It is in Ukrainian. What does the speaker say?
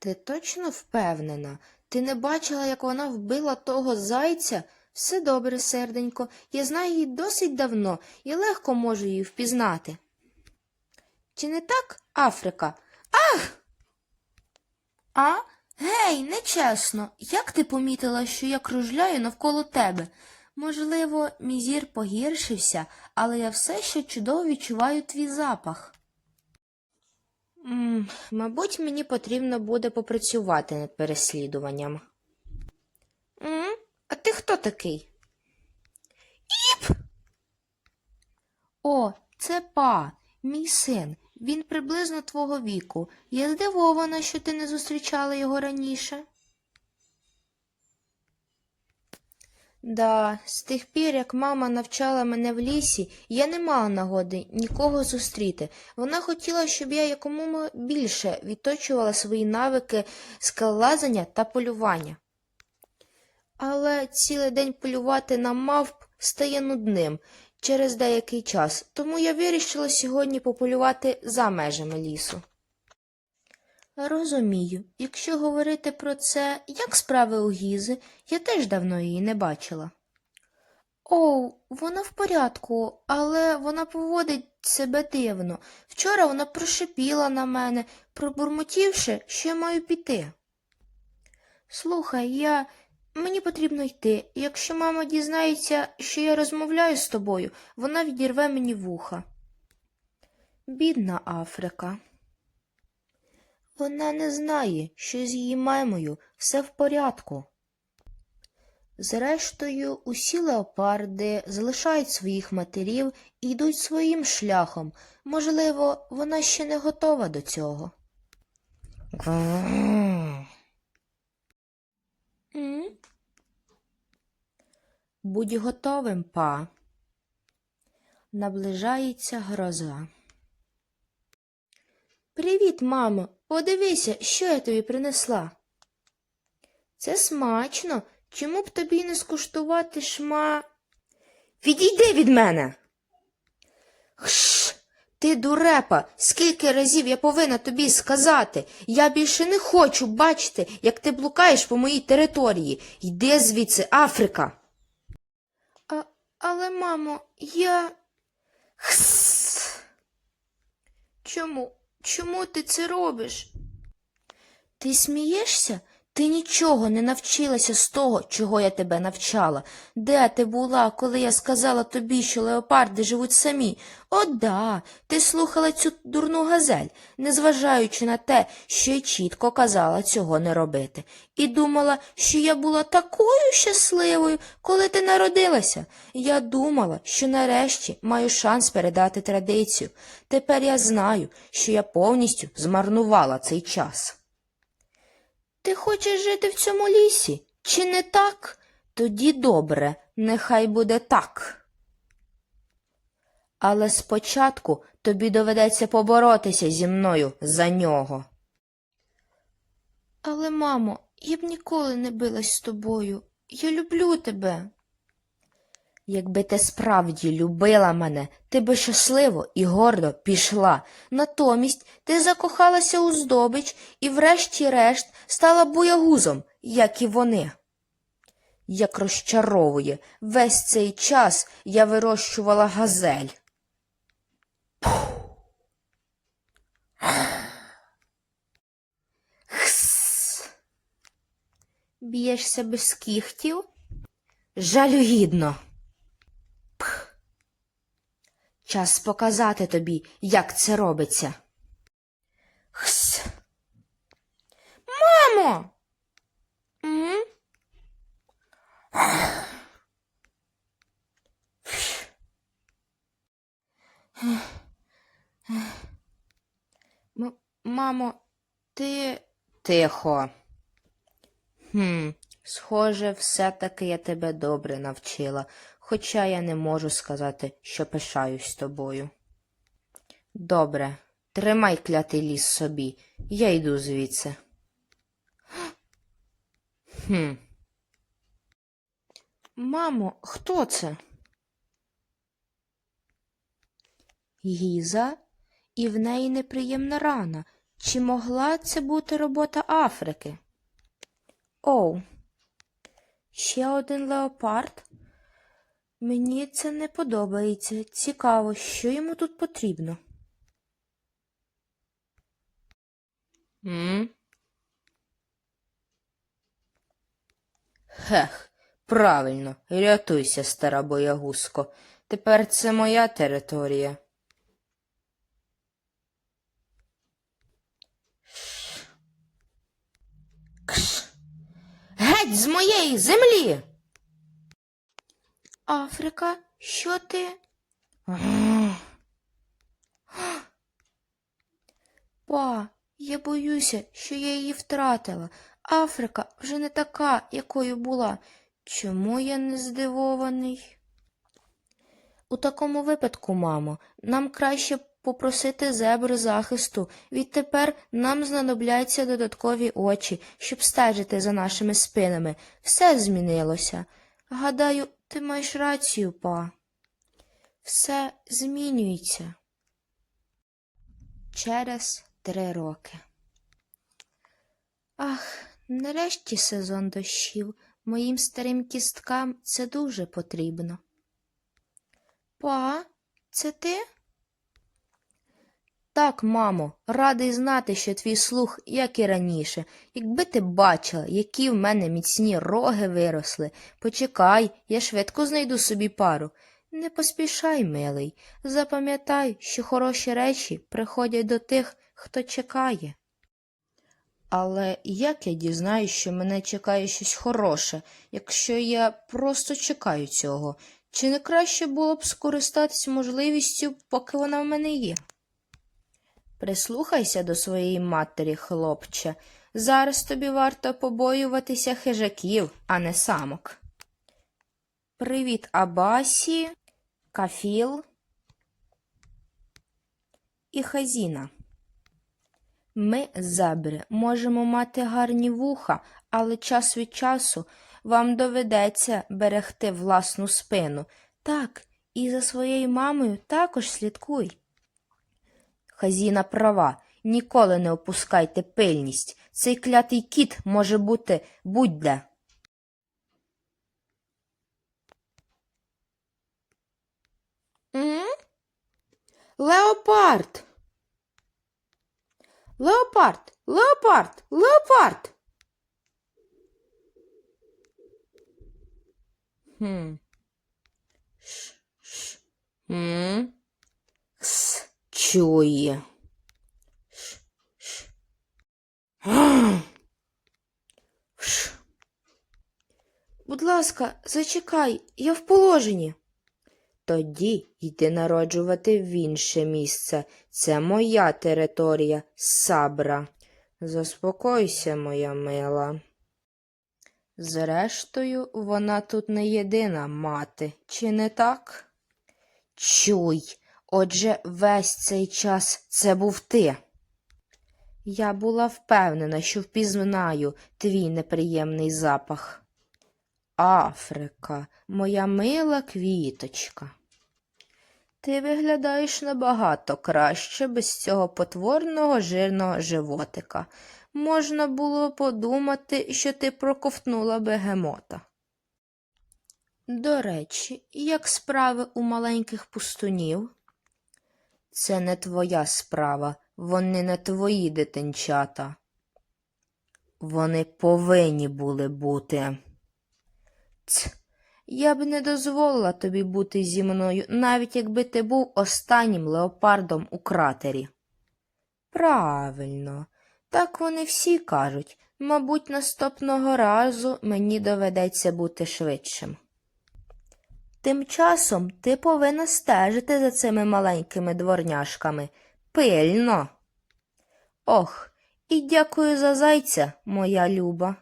Ти точно впевнена? Ти не бачила, як вона вбила того зайця? Все добре, серденько. Я знаю її досить давно і легко можу її впізнати. Чи не так, Африка? Ах! А? Гей, нечесно. Як ти помітила, що я кружляю навколо тебе? Можливо, мій зір погіршився, але я все ще чудово відчуваю твій запах. М, мабуть, мені потрібно буде попрацювати над переслідуванням. М? А ти хто такий? Іп. О, це па, мій син. Він приблизно твого віку. Я здивована, що ти не зустрічала його раніше. Да, з тих пір, як мама навчала мене в лісі, я не мала нагоди нікого зустріти. Вона хотіла, щоб я якомога більше відточувала свої навики скалолазання та полювання. Але цілий день полювати на мавп стає нудним через деякий час, тому я вирішила сьогодні пополювати за межами лісу. Розумію, якщо говорити про це, як справи у Гізи, я теж давно її не бачила. Оу, вона в порядку, але вона поводить себе дивно. Вчора вона прошипіла на мене, пробурмотівши, що я маю піти. Слухай, я. Мені потрібно йти. Якщо мама дізнається, що я розмовляю з тобою, вона відірве мені вуха. Бідна Африка. Вона не знає, що з її мамою все в порядку. Зрештою, усі леопарди залишають своїх матерів і йдуть своїм шляхом. Можливо, вона ще не готова до цього. Будь готовим, па. Наближається гроза. Привіт, мамо. Подивися, що я тобі принесла. Це смачно. Чому б тобі не скуштувати шма? Відійди від мене. Хш, ти дурепа, скільки разів я повинна тобі сказати. Я більше не хочу бачити, як ти блукаєш по моїй території. Йди звідси, Африка. А, але, мамо, я. Хс. Чому? Чому ти це робиш? Ти смієшся? Ти нічого не навчилася з того, чого я тебе навчала. Де ти була, коли я сказала тобі, що леопарди живуть самі? О, да, ти слухала цю дурну газель, незважаючи на те, що й чітко казала цього не робити. І думала, що я була такою щасливою, коли ти народилася. Я думала, що нарешті маю шанс передати традицію. Тепер я знаю, що я повністю змарнувала цей час. Ти хочеш жити в цьому лісі? Чи не так? Тоді добре, нехай буде так. Але спочатку тобі доведеться поборотися зі мною за нього. Але, мамо, я б ніколи не билась з тобою. Я люблю тебе. Якби ти справді любила мене, ти би щасливо і гордо пішла. Натомість ти закохалася у здобич і врешті-решт стала боягузом, як і вони. Як розчаровує, весь цей час я вирощувала газель. Б'єшся без кіхтів? Жалюгідно. Час показати тобі, як це робиться. Хс. Мамо. М? Мамо, ти тихо. Хм, схоже, все-таки я тебе добре навчила, хоча я не можу сказати, що пишаюсь тобою. Добре, тримай клятий ліс собі, я йду звідси. Хм. Мамо, хто це? Гіза, і в неї неприємна рана. Чи могла це бути робота Африки? Оу, ще один леопард? Мені це не подобається. Цікаво, що йому тут потрібно. М? Хех, правильно, рятуйся, стара боягузко. Тепер це моя територія. Кш. Геть з моєї землі. Африка, що ти? Па, я боюся, що я її втратила. Африка вже не така, якою була. Чому я не здивований? У такому випадку, мамо, нам краще попросити зебр захисту. Відтепер нам знадобляться додаткові очі, щоб стежити за нашими спинами. Все змінилося. Гадаю, ти маєш рацію, па. Все змінюється. Через три роки. Ах, нарешті сезон дощів. Моїм старим кісткам це дуже потрібно. Па, це ти? Так, мамо, радий знати, що твій слух, як і раніше. Якби ти бачила, які в мене міцні роги виросли. Почекай, я швидко знайду собі пару. Не поспішай, милий. Запам'ятай, що хороші речі приходять до тих, хто чекає. Але як я дізнаюсь, що мене чекає щось хороше, якщо я просто чекаю цього? Чи не краще було б скористатись можливістю, поки вона в мене є? Прислухайся до своєї матері, хлопче. Зараз тобі варто побоюватися хижаків, а не самок. Привіт, Абасі, Кафіл і Хазіна. Ми, зебри, можемо мати гарні вуха, але час від часу вам доведеться берегти власну спину. Так, і за своєю мамою також слідкуй. Хазіна права, ніколи не опускайте пильність. Цей клятий кіт може бути будь-де. Леопард. Леопард, леопард, леопард. Хм. Ш, ш. М? Чує. Будь ласка, зачекай, я в положенні. Тоді йди народжувати в інше місце. Це моя територія, Сабра. Заспокойся, моя мила. Зрештою, вона тут не єдина мати, чи не так? Чуй, отже, весь цей час це був ти. Я була впевнена, що впізнаю твій неприємний запах. Африка, моя мила квіточка. Ти виглядаєш набагато краще без цього потворного жирного животика. Можна було подумати, що ти проковтнула бегемота. До речі, як справи у маленьких пустунів? Це не твоя справа, вони не твої дитинчата. Вони повинні були бути. Ц, я б не дозволила тобі бути зі мною, навіть якби ти був останнім леопардом у кратері. Правильно, так вони всі кажуть. Мабуть, наступного разу мені доведеться бути швидшим. Тим часом ти повинна стежити за цими маленькими дворняшками. Пильно. Ох, і дякую за зайця, моя люба.